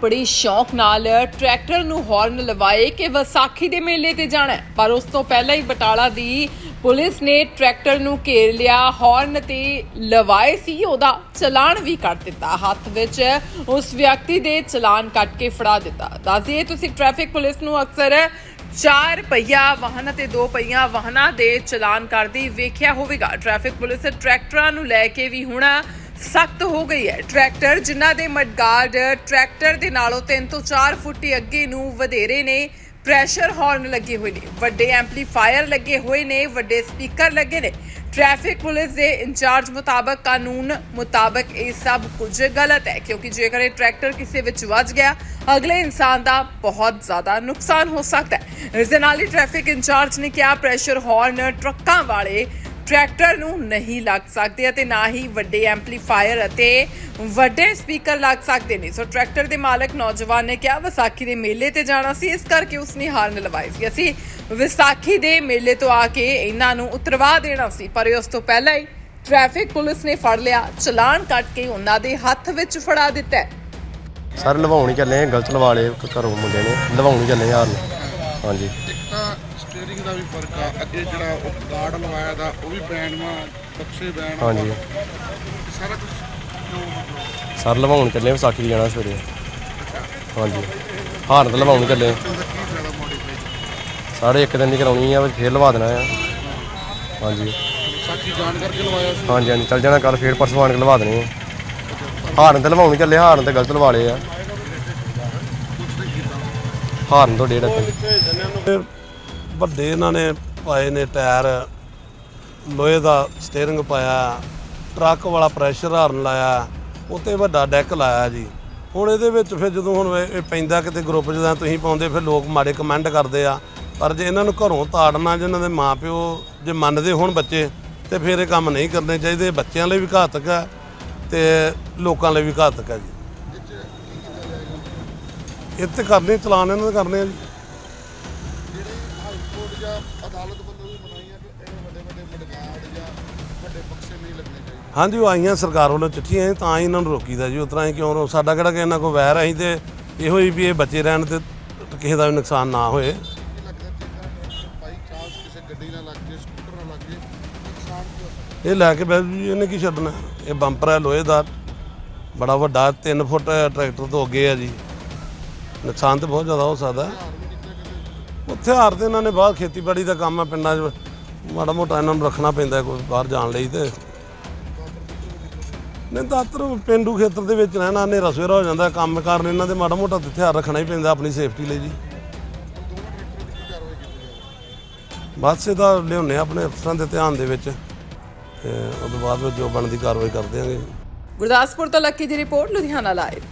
ਬੜੀ ਸ਼ੌਕ ਨਾਲ ਟਰੈਕਟਰ ਨੂੰ ਹਾਰਨ ਲਵਾਏ ਕਿ ਵਿਸਾਖੀ ਦੇ ਮੇਲੇ ਤੇ ਜਾਣਾ ਪਰ ਉਸ ਤੋਂ ਪਹਿਲਾਂ ਹੀ ਬਟਾਲਾ ਦੀ ਪੁਲਿਸ ਨੇ ਟਰੈਕਟਰ ਨੂੰ ਘੇਰ ਲਿਆ ਹਾਰਨ ਤੇ ਲਵਾਏ ਸੀ। ਉਹਦਾ ਚਲਾਨ ਵੀ ਕੱਟ ਦਿੱਤਾ। ਹੱਥ ਵਿੱਚ ਉਸ ਵਿਅਕਤੀ ਦੇ ਚਲਾਨ ਕੱਟ ਕੇ ਫੜਾ ਦਿੱਤਾ। ਦੱਸਦੀਏ, ਤੁਸੀਂ ਟ੍ਰੈਫਿਕ ਪੁਲਿਸ ਨੂੰ ਅਕਸਰ ਚਾਰ ਪਹੀਆ ਵਾਹਨ ਅਤੇ ਦੋ ਪਹੀਆ ਵਾਹਨਾਂ ਦੇ ਚਲਾਨ ਕਰਦੀ ਵੇਖਿਆ ਹੋਵੇਗਾ। ਟ੍ਰੈਫਿਕ ਪੁਲਿਸ ਟਰੈਕਟਰਾਂ ਨੂੰ ਲੈ ਕੇ ਵੀ ਹੁਣ ਸਖਤ ਹੋ ਗਈ ਹੈ। ਟਰੈਕਟਰ ਜਿਨ੍ਹਾਂ ਦੇ ਮਡਗਾਰਡ ਟਰੈਕਟਰ ਦੇ ਨਾਲੋਂ 3 ਤੋਂ 4 ਫੁੱਟ ਅੱਗੇ ਨੂੰ ਵਧੇਰੇ ਨੇ। ਪ੍ਰੈਸ਼ਰ ਹਾਰਨ ਲੱਗੇ ਹੋਏ ਨੇ। ਵੱਡੇ ਐਂਪਲੀਫਾਇਰ ਲੱਗੇ ਹੋਏ ਨੇ, ਵੱਡੇ ਸਪੀਕਰ ਲੱਗੇ ਨੇ। ਟ੍ਰੈਫਿਕ ਪੁਲਿਸ ਦੇ ਇੰਚਾਰਜ ਮੁਤਾਬਕ ਕਾਨੂੰਨ ਮੁਤਾਬਕ ਇਹ ਸਭ ਕੁਝ ਗਲਤ ਹੈ, ਕਿਉਂਕਿ ਜੇਕਰ ਇਹ ਟਰੈਕਟਰ ਕਿਸੇ ਵਿੱਚ ਵੱਜ ਗਿਆ, ਅਗਲੇ ਇਨਸਾਨ ਦਾ ਬਹੁਤ ਜ਼ਿਆਦਾ ਨੁਕਸਾਨ ਹੋ ਸਕਦਾ ਹੈ। ਇਸ ਦੇ ਨਾਲ ਹੀ ਟ੍ਰੈਫਿਕ ਇੰਚਾਰਜ ਨੇ ਕਿਹਾ, ਪ੍ਰੈਸ਼ਰ ਹਾਰਨ ਟਰੱਕਾਂ ਵਾਲੇ ਟਰੈਕਟਰ ਨੂੰ ਨਹੀਂ ਲੱਗ ਸਕਦੇ ਅਤੇ ਨਾ ਹੀ ਵੱਡੇ ਐਂਪਲੀਫਾਇਰ ਅਤੇ ਵੱਡੇ ਸਪੀਕਰ ਲੱਗ ਸਕਦੇ ਨੇ। ਸੋ ਟਰੈਕਟਰ ਦੇ ਮਾਲਕ ਨੌਜਵਾਨ ਨੇ ਕਿਹਾ, ਵਿਸਾਖੀ ਦੇ ਮੇਲੇ ਤੇ ਜਾਣਾ ਸੀ, ਇਸ ਕਰਕੇ ਉਸਨੇ ਹਾਰਨ ਲਵਾਈ ਸੀ। ਅਸੀਂ ਵਿਸਾਖੀ ਦੇ ਮੇਲੇ ਤੋਂ ਆ ਕੇ ਇਹਨਾਂ ਨੂੰ ਉਤਰਵਾ ਦੇਣਾ ਸੀ, ਪਰ ਉਸ ਤੋਂ ਪਹਿਲਾਂ ਹੀ ਟ੍ਰੈਫਿਕ ਪੁਲਿਸ ਨੇ ਫੜ ਲਿਆ। ਚਲਾਨ ਕੱਟ ਕੇ ਉਹਨਾਂ ਦੇ ਹੱਥ ਵਿੱਚ ਫੜਾ ਦਿੱਤਾ ਸਰ, ਲਵਾਉਣੀ ਚੱਲੇ ਗਲਤ ਲਵਾ ਲਏ ਘਰੋਂ ਮੁੰਡੇ ਨੇ। ਲਵਾਉਣੀ ਚੱਲੇ ਯਾਰ ਹਾਂਜੀ। ਇੱਕ ਤਾਂ ਸਟੀਅਰਿੰਗ ਦਾ ਵੀ ਫ਼ਰਕ ਆ ਅੱਗੇ ਜਿਹੜਾ ਉਹ ਗਾਰਡ ਲਵਾਇਆ ਦਾ ਉਹ ਵੀ ਬੈਨ ਵਾ ਬਕਸੇ ਆ ਹਾਂਜੀ। ਸਾਰਾ ਕੁਝ ਸਰ ਲਵਾਉਣ ਚੱਲੇ ਵਿਸਾਖੀ ਦੀ ਜਾਣਾ ਸਵੇਰੇ। ਹਾਂਜੀ। ਹਾਰਨ ਤਾਂ ਲਵਾਉਣ ਚੱਲੇ ਸਾਰੇ ਇੱਕ ਦਿਨ ਦੀ ਕਰਾਉਣੀ ਆ ਫਿਰ ਲਵਾ ਦੇਣਾ ਆ। ਹਾਂਜੀ। ਸਾਕੀ ਜਾਣ ਕਰਕੇ ਲਵਾਇਆ ਹਾਂਜੀ ਹਾਂਜੀ। ਚੱਲ ਜਾਣਾ ਕੱਲ ਫੇਰ ਪਰਸੋਂ ਆਣ ਕੇ ਲਵਾ ਦੇਣੇ ਆ। ਹਾਰਨ ਤਾਂ ਲਵਾਉਣ ਚੱਲੇ ਹਾਰਨ ਤਾਂ ਗਲਤ ਲਵਾ ਲਏ ਆ। ਹਾਰਨ ਤੋਂ ਡੇਢ ਅੱਗੇ ਇਹ ਵੱਡੇ ਇਹਨਾਂ ਨੇ ਪਾਏ ਨੇ ਟਾਇਰ ਲੋਹੇ ਦਾ ਸਟੀਅਰਿੰਗ ਪਾਇਆ ਟਰੱਕ ਵਾਲਾ ਪ੍ਰੈਸ਼ਰ ਹਾਰਨ ਲਾਇਆ ਉੱਤੇ ਵੱਡਾ ਡੈਕ ਲਾਇਆ ਜੀ। ਹੁਣ ਇਹਦੇ ਵਿੱਚ ਫਿਰ ਜਦੋਂ ਹੁਣ ਇਹ ਇਹ ਪੈਂਦਾ ਕਿਤੇ ਗਰੁੱਪ ਜਦੋਂ ਤੁਸੀਂ ਪਾਉਂਦੇ ਫਿਰ ਲੋਕ ਮਾੜੇ ਕਮੈਂਟ ਕਰਦੇ ਆ। ਪਰ ਜੇ ਇਹਨਾਂ ਨੂੰ ਘਰੋਂ ਤਾੜਨਾ ਜਿਨ੍ਹਾਂ ਦੇ ਮਾਪਿਓ ਜੇ ਮੰਨਦੇ ਹੋਣ ਬੱਚੇ ਤੇ ਫਿਰ ਇਹ ਕੰਮ ਨਹੀਂ ਕਰਨੇ ਚਾਹੀਦੇ। ਬੱਚਿਆਂ ਲਈ ਵੀ ਘਾਤਕ ਹੈ ਤੇ ਲੋਕਾਂ ਲਈ ਵੀ ਘਾਤਕ ਹੈ ਜੀ। ਇਹ ਤੇ ਕਰਨੇ ਚਲਾਨ ਇਹਨਾਂ ਦੇ ਕਰਨੇ ਆ ਜੀ। ਹਾਈ ਕੋਰਟ ਜਾਂ ਅਦਾਲਤ ਵੱਲੋਂ ਵੀ ਮਨਾਈਆਂ ਕਿ ਇਹ ਵੱਡੇ ਵੱਡੇ ਮਡਗਾਰਡ ਜਾਂ ਵੱਡੇ ਬਕਸੇ ਨਹੀਂ ਲੱਗਣੇ ਚਾਹੀਦੇ? ਹਾਂਜੀ ਉਹ ਆਈਆਂ ਸਰਕਾਰ ਵੱਲੋਂ ਚਿੱਠੀਆਂ ਆਈਆਂ, ਤਾਂ ਹੀ ਇਹਨਾਂ ਨੂੰ ਰੋਕੀਦਾ ਜੀ। ਉਸ ਤਰ੍ਹਾਂ ਹੀ ਕਿਉਂ ਰੋ ਸਾਡਾ ਕਿਹੜਾ ਕਿ ਇਹਨਾਂ ਕੋ ਵੈਰ ਅਸੀਂ ਤੇ ਇਹੋ ਹੀ ਵੀ ਇਹ ਬੱਚੇ ਰਹਿਣ ਤੇ ਕਿਸੇ ਦਾ ਵੀ ਨੁਕਸਾਨ ਨਾ ਹੋਏ। ਕੀ ਲੱਗਦਾ ਜੇਕਰ ਬਾਈ ਚਾਂਸ ਕਿਸੇ ਗੱਡੀ ਨਾਲ ਲੱਗ ਜੇ ਸਕੂਟਰ ਨਾਲ ਲੱਗ ਜੇ ਨੁਕਸਾਨ ਕੀ ਹੋ ਸਕਦਾ? ਇਹ ਲੈ ਕੇ ਬੈ ਜੀ ਇਹਨੇ ਕੀ ਛੱਡਣਾ? ਇਹ ਬੰਪਰ ਹੈ ਲੋਹੇ ਦਾ ਬੜਾ ਵੱਡਾ 3 ਫੁੱਟ ਟਰੈਕਟਰ ਤੋਂ ਅੱਗੇ ਆ ਜੀ। ਨੁਕਸਾਨ ਤੇ ਬਹੁਤ ਜ਼ਿਆਦਾ ਹੋ ਸਕਦਾ ਉੱਥੇ ਹਾਰ ਤੇ ਇਹਨਾਂ ਨੇ ਬਾਹਰ ਖੇਤੀਬਾੜੀ ਦਾ ਕੰਮ ਹੈ, ਪਿੰਡਾਂ 'ਚ ਮਾੜਾ ਮੋਟਾ ਇਹਨਾਂ ਨੂੰ ਰੱਖਣਾ ਪੈਂਦਾ ਹੈ ਕੋਈ ਬਾਹਰ ਜਾਣ ਲਈ ਤੇ। ਨਹੀਂ ਦਾਤਰ ਪਿੰਡੂ ਖੇਤਰ ਦੇ ਵਿੱਚ ਰਹਿਣਾ ਹਨੇਰਾ ਸਵੇਰਾ ਹੋ ਜਾਂਦਾ ਕੰਮ ਕਾਰਨ ਇਹਨਾਂ ਦੇ ਮਾੜਾ ਮੋਟਾ ਹਥਿਆਰ ਰੱਖਣਾ ਹੀ ਪੈਂਦਾ ਆਪਣੀ ਸੇਫਟੀ ਲਈ ਜੀ। ਬਸ ਇਹਦਾ ਲਿਆਉਂਦੇ ਹਾਂ ਆਪਣੇ ਅਫਸਰਾਂ ਦੇ ਧਿਆਨ ਦੇ ਵਿੱਚ ਤੇ ਉਸ ਤੋਂ ਬਾਅਦ ਵਿੱਚ ਜੋ ਬਣਦੀ ਕਾਰਵਾਈ ਕਰਦੇ ਆਂਗੇ ਗੁਰਦਾਸਪੁਰ ਤੋਂ ਲੱਕੀ ਦੀ ਰਿਪੋਰਟ, ਲੁਧਿਆਣਾ ਲਾਈਵ।